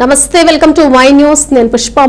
నమస్తే welcome to Y news. నేను పుష్ప.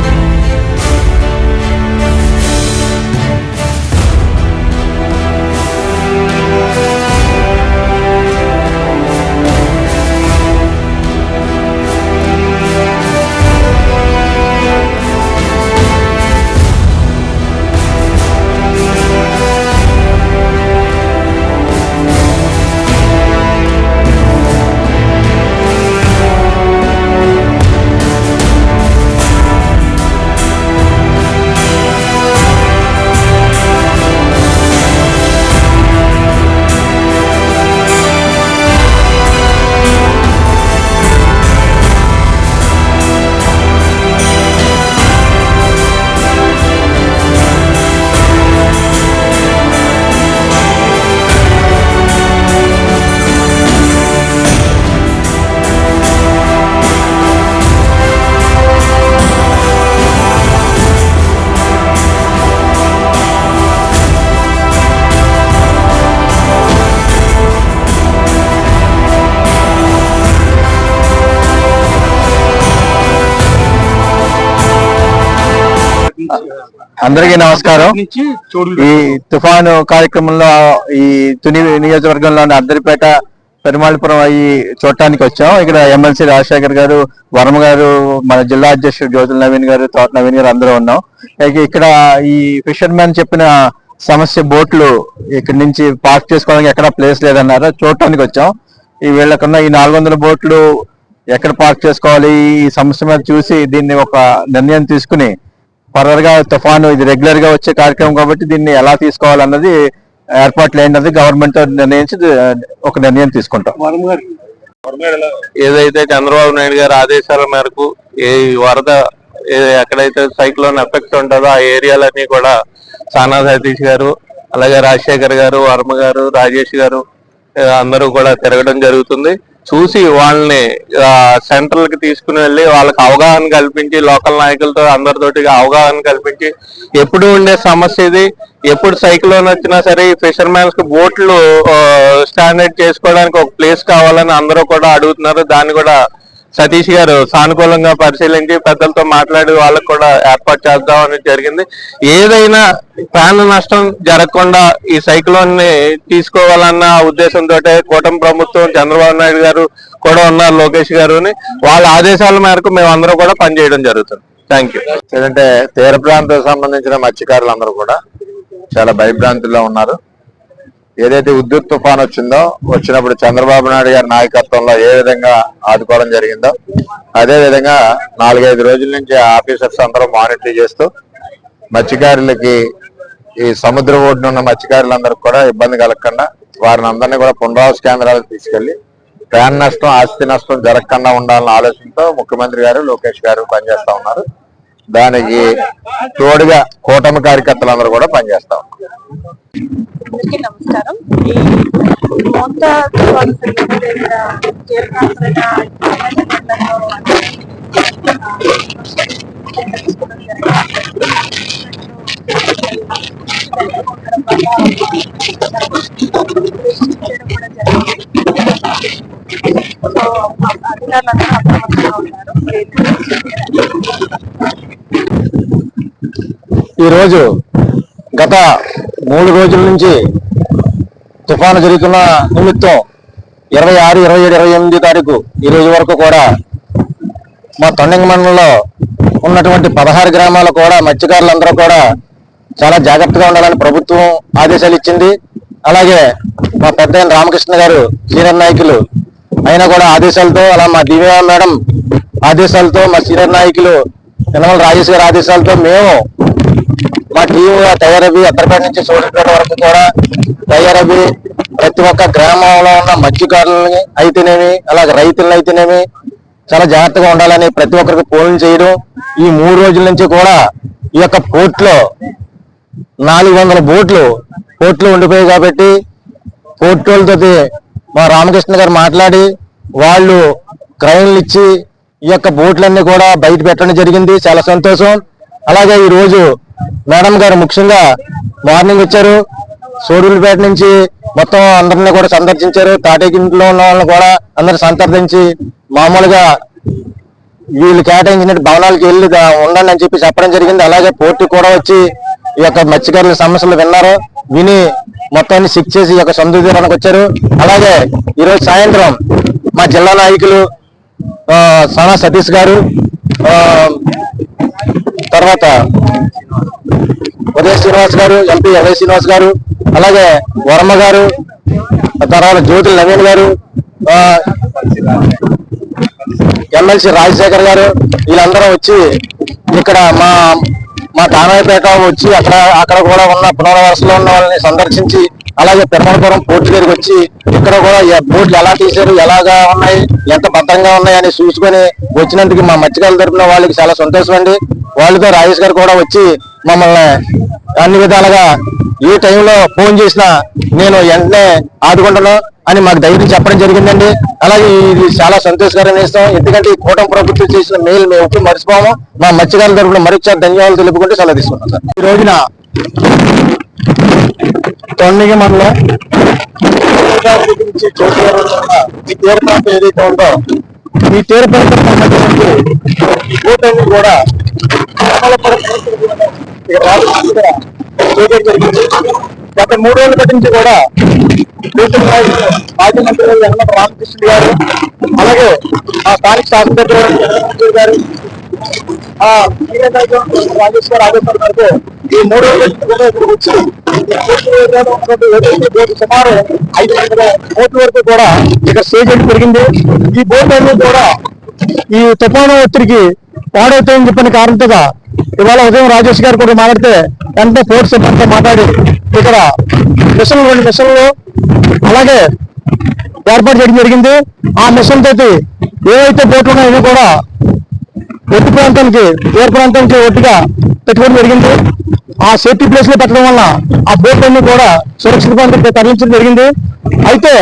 అందరికీ నమస్కారం. ఈ తుఫాను కార్యక్రమంలో ఈ తుని నియోజకవర్గంలోని అద్దరిపేట పెరుమాళపురం అయ్యి చూడటానికి వచ్చాం. ఇక్కడ ఎమ్మెల్సీ రాజశేఖర్ గారు వర్మ గారు మన జిల్లా అధ్యక్షుడు జ్యోతుల నవీన్ గారు తోట నవీన్ గారు అందరూ ఉన్నాం. ఇక ఇక్కడ ఈ ఫిషర్మెన్ చెప్పిన సమస్య బోట్లు ఇక్కడ నుంచి పార్క్ చేసుకోవడానికి ఎక్కడ ప్లేస్ లేదన్నారు. చూడటానికి వచ్చాం. ఈ వీళ్ళకున్న ఈ నాలుగు వందల బోట్లు ఎక్కడ పార్క్ చేసుకోవాలి? ఈ సమస్య మీద చూసి దీన్ని ఒక నిర్ణయం తీసుకుని ఫర్దర్గా తుఫాను ఇది రెగ్యులర్గా వచ్చే కార్యక్రమం కాబట్టి దీన్ని ఎలా తీసుకోవాలన్నది ఏర్పాట్లు ఏంటన్నది గవర్నమెంట్ నిర్ణయించి ఒక నిర్ణయం తీసుకుంటాం. ఏదైతే చంద్రబాబు నాయుడు గారి ఆదేశాల మేరకు ఏ వరద ఏ- ఎక్కడైతే సైక్లోన్ ఎఫెక్ట్ ఉంటుందో ఆ ఏరియాలన్నీ కూడా సానా సతీష్ గారు అలాగే రాజశేఖర్ గారు వర్మ గారు రాజేష్ గారు అందరూ కూడా తిరగడం జరుగుతుంది. చూసి వాళ్ళని సెంట్రల్కి తీసుకుని వెళ్ళి వాళ్ళకి అవగాహన కల్పించి లోకల్ నాయకులతో అందరితోటి అవగాహన కల్పించి ఎప్పుడు ఉండే సమస్య ఇది? ఎప్పుడు సైక్లోన్ వచ్చినా సరే ఈ ఫిషర్మెన్స్కి బోట్లు స్టాండర్డ్ చేసుకోవడానికి ఒక ప్లేస్ కావాలని అందరూ కూడా అడుగుతున్నారు. దాన్ని కూడా సతీష్ గారు సానుకూలంగా పరిశీలించి పెద్దలతో మాట్లాడి వాళ్ళకు కూడా ఏర్పాటు చేద్దామని జరిగింది. ఏదైనా ప్రాణ నష్టం జరగకుండా ఈ సైక్లోన్ని తీసుకోవాలన్న ఉద్దేశంతో కూటమి ప్రభుత్వం చంద్రబాబు నాయుడు గారు కూడా ఉన్నారు లోకేష్ గారుని. వాళ్ళ ఆదేశాల మేరకు మేము అందరూ కూడా పనిచేయడం జరుగుతుంది. థ్యాంక్ యూ ఏంటంటే తీర ప్రాంతం సంబంధించిన మత్స్యకారులందరూ కూడా చాలా భయభ్రాంతుల్లో ఉన్నారు. ఏదైతే ఉద్యుత్ తుఫాన్ వచ్చిందో వచ్చినప్పుడు చంద్రబాబు నాయుడు గారి నాయకత్వంలో ఏ విధంగా ఆదుకోవడం జరిగిందో అదే విధంగా నాలుగైదు రోజుల నుంచి ఆఫీసర్స్ అందరూ మానిటర్ చేస్తూ మత్స్యకారులకి ఈ సముద్ర ఒడ్డున ఉన్న మత్స్యకారులందరికీ కూడా ఇబ్బంది కలగకుండా వారిని అందరినీ కూడా పునరావాస కేంద్రాలకు తీసుకెళ్ళి ప్రాణ నష్టం ఆస్తి నష్టం జరగకుండా ఉండాలన్న ఆలోచనతో ముఖ్యమంత్రి గారు లోకేష్ గారు పనిచేస్తా ఉన్నారు. దానికి తోడుగా కూటమి కార్యకర్తలందరూ కూడా పనిచేస్తా ఉన్నారు. అందరికీ నమస్కారం. ఈ మొత్త తుఫాను అధికారులందరూ అప్రమత్తంగా ఉన్నారు ఈరోజు గత మూడు రోజుల నుంచి తుఫాను జరుగుతున్న నిమిత్తం ఇరవై ఆరు ఇరవై ఏడు ఇరవై ఎనిమిది తారీఖు ఈ రోజు వరకు కూడా మా తొండంగ మండలంలో ఉన్నటువంటి పదహారు గ్రామాలు కూడా మత్స్యకారులందరూ కూడా చాలా జాగ్రత్తగా ఉండాలని ప్రభుత్వం ఆదేశాలు ఇచ్చింది. అలాగే మా పెద్ద రామకృష్ణ గారు సీనియర్ నాయకులు అయినా కూడా ఆదేశాలతో అలా మా దివ్య మేడం ఆదేశాలతో మా సీనియర్ నాయకులు యనమల రాజేష్ గారి ఆదేశాలతో మేము మా టీం తయారవి అద్దరిపేట నుంచి సూర్యపేట వరకు కూడా తయారవి ప్రతి ఒక్క గ్రామంలో ఉన్న మత్స్యకారులని అయితేనేమి అలాగే రైతులను అయితేనేమి చాలా జాగ్రత్తగా ఉండాలని ప్రతి ఒక్కరికి పోలింగ్ చేయడం. ఈ మూడు రోజుల నుంచి కూడా ఈ యొక్క పోర్ట్లో నాలుగు వందల బోట్లు పోర్ట్లో ఉండిపోయాయి కాబట్టి పోర్టోలతో మా రామకృష్ణ గారు మాట్లాడి వాళ్ళు క్రైన్లు ఇచ్చి ఈ యొక్క బోట్లన్నీ కూడా బయట పెట్టడం జరిగింది. చాలా సంతోషం. అలాగే ఈ రోజు మేడం గారు ముఖ్యంగా మార్నింగ్ వచ్చారు సూర్యులపేట నుంచి మొత్తం అందరిని కూడా సందర్శించారు. తాటేకింట్లో ఉన్న వాళ్ళని కూడా అందరు సందర్శించి మామూలుగా వీళ్ళు కేటాయించిన భవనాలకు వెళ్ళి ఉండండి అని చెప్పి చెప్పడం జరిగింది. అలాగే పోర్టు కూడా వచ్చి ఈ యొక్క మత్స్యకారుల సమస్యలు విన్నారు. విని మొత్తాన్ని సిక్ చేసి ఈ యొక్క సొంత తీరానికి వచ్చారు. అలాగే ఈరోజు సాయంత్రం మా జిల్లా నాయకులు సనా సతీష్ గారు తర్వాత ఉదయ శ్రీనివాస్ గారు ఎంపీ ఉదయ శ్రీనివాస్ గారు అలాగే వర్మ గారు తర్వాత జ్యోతి నవీన్ గారు ఎమ్మెల్సీ రాజశేఖర్ గారు వీళ్ళందరూ వచ్చి ఇక్కడ మా మా తానాయపేట వచ్చి అక్కడ అక్కడ కూడా ఉన్న పునర్వసలో ఉన్న వాళ్ళని సందర్శించి అలాగే పెరమలపురం పోర్టు దగ్గరికి వచ్చి ఇక్కడ కూడా బోట్లు ఎలా తీశారు ఎలాగా ఉన్నాయి ఎంత భద్రంగా ఉన్నాయి అని చూసుకొని వచ్చినందుకు మా మత్స్యకారుల తరపున వాళ్ళకి చాలా సంతోషం అండి. వాళ్ళతో రాజేష్ గారు కూడా వచ్చి మమ్మల్ని అన్ని విధాలుగా ఏ టైంలో ఫోన్ చేసినా నేను వెంటనే ఆదుకుంటాను అని మాకు ధైర్యం చెప్పడం జరిగిందండి. అలాగే ఇది చాలా సంతోషకరమైన ఇస్తాం ఎందుకంటే ఈ కూటమి ప్రభుత్వం చేసిన మేలు మేము ఎప్పుడు మర్చిపోము. మా మత్స్యకారుల తరపున మరొకసారి ధన్యవాదాలు తెలుపుకుంటూ సెలవు తీసుకున్నాం సార్. ఈ రోజున తొండిగి మండలం గురించి ఈ తీర ప్రాంతం ఏదైతే ఉందో ఈ తీర ప్రాంతం కూటమి కూడా అమలపురం ఇక్కడ రాష్ట్రంలో చేయడం జరిగింది గత మూడు రోజుల బట్టి నుంచి కూడా మాజీ మంత్రి యనమల రామకృష్ణ గారు అలాగే ఆ స్థానిక శాసనసభ్యులు గారు రాజేశ్వర రాజేశ్వర గారు ఈ మూడు రోజుల వచ్చి సుమారు ఐదు వందల కోట్ల వరకు కూడా ఇక్కడ స్టే పెరిగింది. ఈ బోర్డు కూడా ఈ తుఫాను ఒత్తిడికి పాడవుతాయని చెప్పిన కారణంతో ఇవాళ ఉదయం రాజేష్ గారు కూడా మాట్లాడితే వెంటనే పోర్ట్ సిబ్బందితో మాట్లాడి ఇక్కడ మిషన్లు రెండు మిషన్లు అలాగే ఏర్పాటు చేయడం జరిగింది. ఆ మిషన్ తోటి ఏవైతే బోట్లు ఉన్నాయో కూడా ఒట్టి ప్రాంతానికి తీర ప్రాంతానికి ఒట్టిగా పెట్టుకోవడం జరిగింది. ఆ సేఫ్టీ ప్లేస్లో పెట్టడం వల్ల ఆ బోట్ కూడా సురక్షిత ప్రాంతానికి తరలించడం జరిగింది. అయితే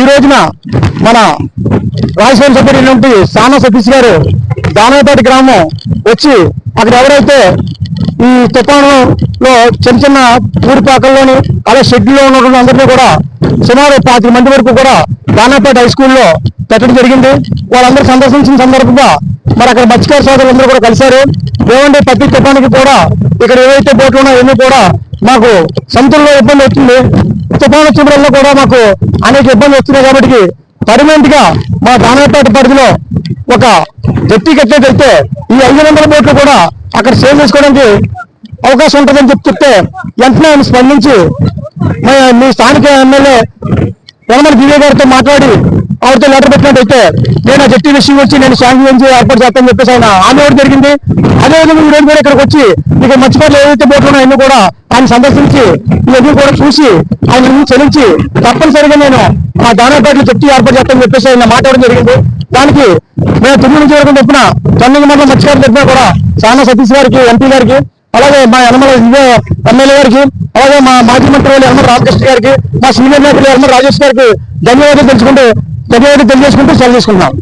ఈ రోజున మన రాజశేఖర సభ్యుడు సానా సతీష్ గారు దానవపేట గ్రామం వచ్చి అక్కడ ఎవరైతే ఈ తుఫానులో చిన్న చిన్న ఊరిపాకల్లోని అలా షెడ్యూల్లో ఉన్నటువంటి అందరినీ కూడా సుమారు పాతిక మంది వరకు కూడా దానాపేట హై స్కూల్లో పెట్టడం జరిగింది. వాళ్ళందరూ సందర్శించిన సందర్భంగా మరి అక్కడ మత్స్యకార సోదరులందరూ కూడా కలిశారు. ఏమంటే ప్రతి తుఫానికి కూడా ఇక్కడ ఏవైతే బోట్లు ఉన్నాయో ఇవన్నీ కూడా మాకు సొంతంలో ఇబ్బంది వచ్చింది తుఫాను వచ్చినప్పుడల్లా కూడా మాకు అనేక ఇబ్బంది వస్తున్నాయి కాబట్టి పర్మనెంట్గా మా దానాపేట పరిధిలో ఒక జట్టి కట్టేటైతే ఈ ఐదు వందల బోట్లు కూడా అక్కడ సేవ్ చేసుకోవడానికి అవకాశం ఉంటుందని చెప్పి చెప్తే వెంటనే ఆయన స్పందించి మీ స్థానిక ఎమ్మెల్యే యనమల దివ్య గారితో మాట్లాడి ఆవిడతో లెటర్ పెట్టినట్టయితే నేను ఆ జట్టి విషయం వచ్చి నేను శాంక్షన్ ఏర్పాటు చేస్తానని చెప్పేసి ఆయన ఆమె ఇవ్వడం జరిగింది. అదేవిధంగా ఈ రోజు కూడా ఇక్కడికి వచ్చి ఇక మర్చిపోట్లు ఏవైతే బోట్లు ఉన్నాయో అన్ని కూడా ఆయన సందర్శించి ఇవన్నీ కూడా చూసి ఆయన చెల్లించి తప్పనిసరిగా నేను ఆ దానాపేటలో జట్టి ఏర్పాటు చేస్తానని చెప్పేసి ఆయన మాట్లాడడం జరిగింది. దానికి మేము తిరుగు నుంచి వరకు తప్పున తొమ్మిది మండలం మత్స్యకారుల తరఫున కూడా చాలా సతీష్ గారికి ఎంపీ గారికి అలాగే మా యనమల ఎమ్మెల్యే గారికి అలాగే మా మాజీ మంత్రి వాళ్ళు యనమల రామకృష్ణ గారికి మా సీనియర్ నాయకులు యనమల రాజేష్ గారికి ధన్యవాదాలు తెలుసుకుంటూ ధన్యవాదాలు తెలియజేసుకుంటూ సెలవు తీసుకుంటున్నాం.